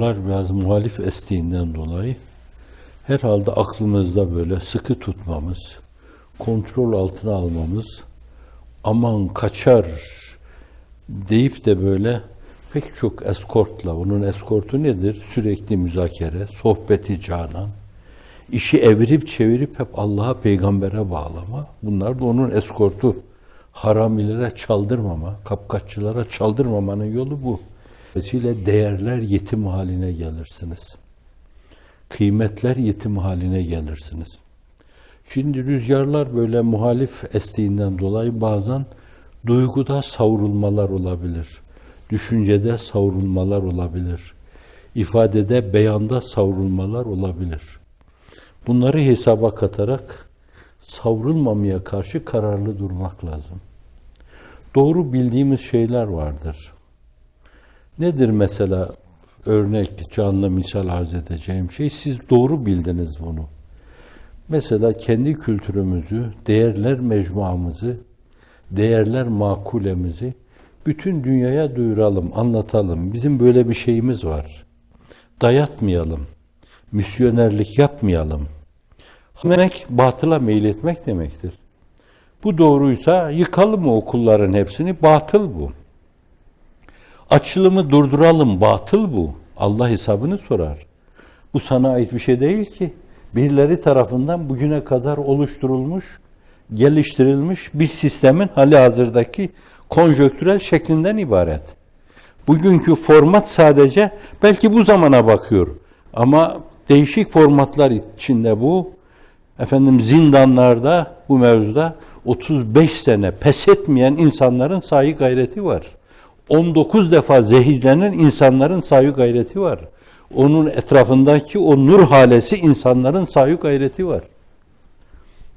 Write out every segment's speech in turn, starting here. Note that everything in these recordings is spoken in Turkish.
biraz muhalif estiğinden dolayı herhalde aklımızda böyle sıkı tutmamız, kontrol altına almamız, aman kaçar deyip de böyle pek çok eskortla, onun eskortu nedir? Sürekli müzakere, sohbeti canan, işi evirip çevirip hep Allah'a, peygambere bağlama. Bunlar da onun eskortu. Haramilere çaldırmama, kapkaççılara çaldırmamanın yolu bu. Dolayısıyla değerler yetim haline gelirsiniz. Kıymetler yetim haline gelirsiniz. Şimdi rüzgarlar böyle muhalif estiğinden dolayı bazen duyguda savrulmalar olabilir. Düşüncede savrulmalar olabilir. ifadede, beyanda savrulmalar olabilir. Bunları hesaba katarak savrulmamaya karşı kararlı durmak lazım. Doğru bildiğimiz şeyler vardır. Nedir mesela örnek, canlı misal arz edeceğim şey? Siz doğru bildiniz bunu. Mesela kendi kültürümüzü, değerler mecmuamızı, değerler makulemizi bütün dünyaya duyuralım, anlatalım. Bizim böyle bir şeyimiz var. Dayatmayalım. Misyonerlik yapmayalım. Demek batıla meyletmek demektir. Bu doğruysa yıkalım o okulların hepsini. Batıl bu. Açılımı durduralım. Batıl bu. Allah hesabını sorar. Bu sana ait bir şey değil ki. Birileri tarafından bugüne kadar oluşturulmuş, geliştirilmiş bir sistemin hali hazırdaki konjöktürel şeklinden ibaret. Bugünkü format sadece belki bu zamana bakıyor. Ama değişik formatlar içinde bu. Efendim zindanlarda bu mevzuda 35 sene pes etmeyen insanların sahi gayreti var. 19 defa zehirlenen insanların sahi gayreti var. Onun etrafındaki o nur halesi insanların sahi gayreti var.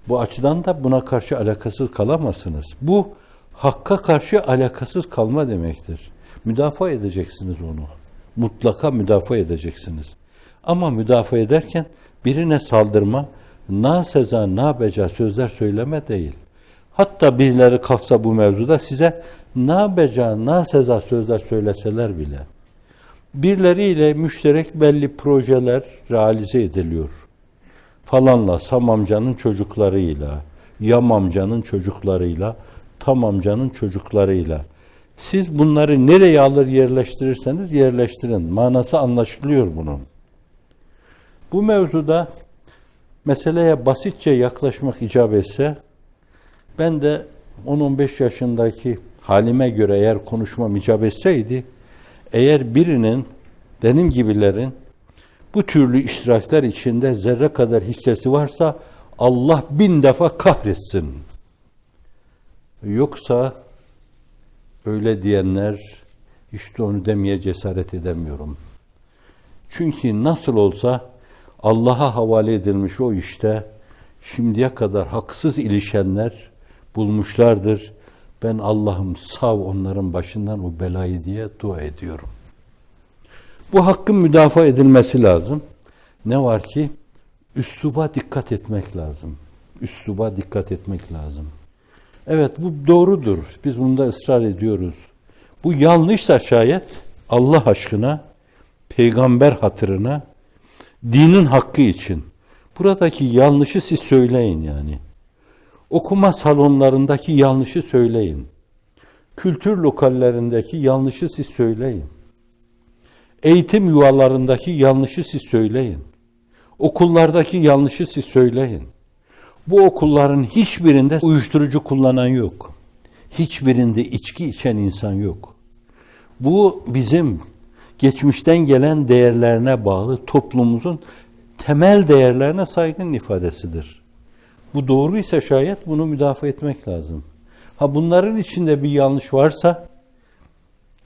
Bu açıdan da buna karşı alakasız kalamazsınız. Bu hakka karşı alakasız kalma demektir. Müdafaa edeceksiniz onu. Mutlaka müdafaa edeceksiniz. Ama müdafaa ederken birine saldırma, na seza, na beca sözler söyleme değil. Hatta birileri kalksa bu mevzuda size na beca, na seza sözler söyleseler bile birileriyle müşterek belli projeler realize ediliyor. Falanla Sam amcanın çocuklarıyla, Yam amcanın çocuklarıyla, Tam amcanın çocuklarıyla. Siz bunları nereye alır yerleştirirseniz yerleştirin. Manası anlaşılıyor bunun. Bu mevzuda meseleye basitçe yaklaşmak icap etse ben de 10-15 yaşındaki halime göre eğer konuşmam icap etseydi eğer birinin benim gibilerin bu türlü iştirakler içinde zerre kadar hissesi varsa Allah bin defa kahretsin. Yoksa öyle diyenler işte onu demeye cesaret edemiyorum. Çünkü nasıl olsa Allah'a havale edilmiş o işte şimdiye kadar haksız ilişenler bulmuşlardır. Ben Allah'ım sav onların başından o belayı diye dua ediyorum. Bu hakkın müdafaa edilmesi lazım. Ne var ki? Üsluba dikkat etmek lazım. Üsluba dikkat etmek lazım. Evet bu doğrudur. Biz bunda ısrar ediyoruz. Bu yanlışsa şayet Allah aşkına, peygamber hatırına, dinin hakkı için. Buradaki yanlışı siz söyleyin yani. Okuma salonlarındaki yanlışı söyleyin. Kültür lokallerindeki yanlışı siz söyleyin. Eğitim yuvalarındaki yanlışı siz söyleyin. Okullardaki yanlışı siz söyleyin. Bu okulların hiçbirinde uyuşturucu kullanan yok. Hiçbirinde içki içen insan yok. Bu bizim geçmişten gelen değerlerine bağlı toplumumuzun temel değerlerine saygın ifadesidir. Bu doğruysa şayet bunu müdafaa etmek lazım. Ha bunların içinde bir yanlış varsa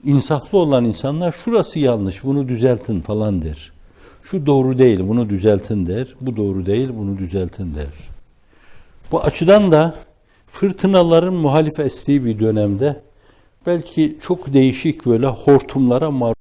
insaflı olan insanlar şurası yanlış bunu düzeltin falan der. Şu doğru değil bunu düzeltin der. Bu doğru değil bunu düzeltin der. Bu açıdan da fırtınaların muhalif estiği bir dönemde belki çok değişik böyle hortumlara maruz